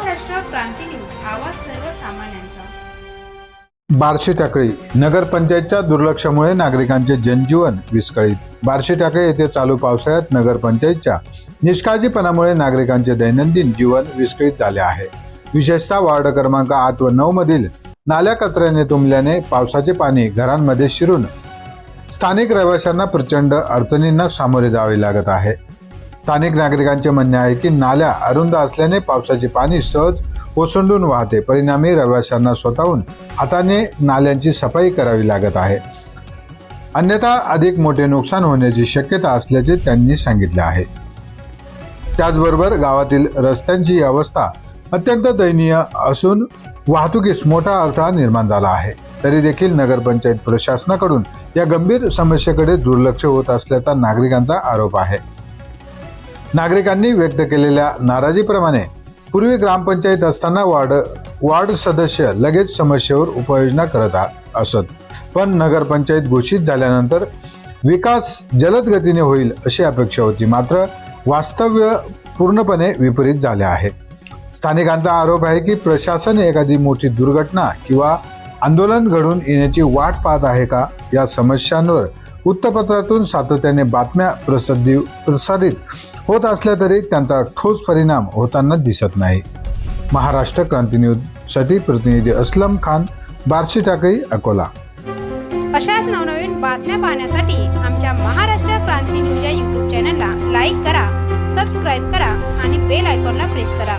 क्रांती news आवाज सर्वसामान्यांचा. बार्शी टाकळी नगरपंचायतच्या दुर्लक्षामुळे नागरिकांचे जनजीवन विस्कळीत. बार्शी टाकळी येथे चालू पावसाळ्यात नगरपंचायतच्या निष्काळजीपणामुळे नागरिकांचे दैनंदिन जीवन विस्कळीत झाले आहे. विशेषतः वार्ड क्रमांक आठ व नऊ मधील नाल्या कचऱ्याने तुंबल्याने पावसाचे पाणी घरांमध्ये शिरून स्थानिक रहिवाशांना प्रचंड अडचणींना सामोरे जावे लागत आहे. स्थानिक नागरिकांचे म्हणणे आहे की नाल्या अरुंद असल्याने पावसाचे पाणी सहज ओसंडून वाहते. परिणामी रहिवाशांना स्वतःहून हाताने नाल्यांची सफाई करावी लागत आहे. अन्यथा अधिक मोठे नुकसान होण्याची शक्यता असल्याचे त्यांनी सांगितले आहे. त्याचबरोबर गावातील रस्त्यांची अवस्था अत्यंत दयनीय असून वाहतुकीस मोठा अडथळा निर्माण झाला आहे. तरी देखील नगरपंचायत प्रशासनाकडून या गंभीर समस्येकडे दुर्लक्ष होत असल्याचा नागरिकांचा आरोप आहे. नागरिकांनी व्यक्त केलेल्या नाराजीप्रमाणे पूर्वी ग्रामपंचायत असताना वार्ड वार्ड सदस्य लगेच समस्येवर उपाययोजना करत असत. पण नगरपंचायत घोषित झाल्यानंतर विकास जलद गतीने होईल अशी अपेक्षा होती. मात्र वास्तव्य पूर्णपणे विपरीत झाले आहे. स्थानिकांचा आरोप आहे की प्रशासन एखादी मोठी दुर्घटना किंवा आंदोलन घडून येण्याची वाट पाहत आहे का या समस्यांवर वृत्तपत्रातून सातत्याने बातम्या प्रसिद्धी प्रसारित होत असल्या तरी त्यांचा ठोस परिणाम होताना दिसत नाही. महाराष्ट्र क्रांती न्यूजसाठी प्रतिनिधी असलम खान बार्शी टाकळी अकोला. अशाच नवनवीन बातम्या पाहण्यासाठी आमच्या महाराष्ट्र क्रांती न्यूज या यूट्यूब चॅनलला लाईक करा सबस्क्राईब करा आणि बेल आयकॉनला प्रेस करा.